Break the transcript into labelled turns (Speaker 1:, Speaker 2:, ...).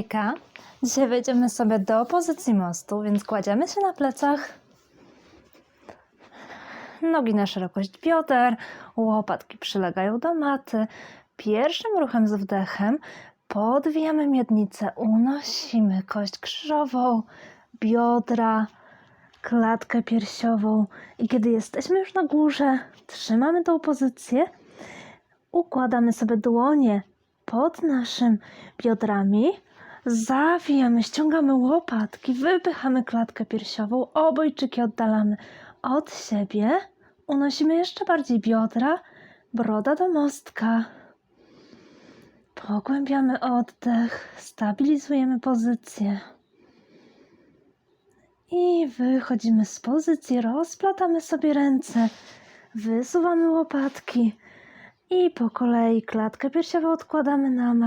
Speaker 1: Hejka. Dzisiaj wejdziemy sobie do pozycji mostu, więc kładziemy się na plecach. Nogi na szerokość bioder, łopatki przylegają do maty. Pierwszym ruchem z wdechem podwijamy miednicę, unosimy kość krzyżową, biodra, klatkę piersiową i kiedy jesteśmy już na górze, trzymamy tą pozycję, układamy sobie dłonie pod naszymi biodrami, zawijamy, ściągamy łopatki, wypychamy klatkę piersiową, obojczyki oddalamy od siebie, unosimy jeszcze bardziej biodra, broda do mostka. Pogłębiamy oddech, stabilizujemy pozycję. I wychodzimy z pozycji, rozplatamy sobie ręce, wysuwamy łopatki i po kolei klatkę piersiową odkładamy na mat.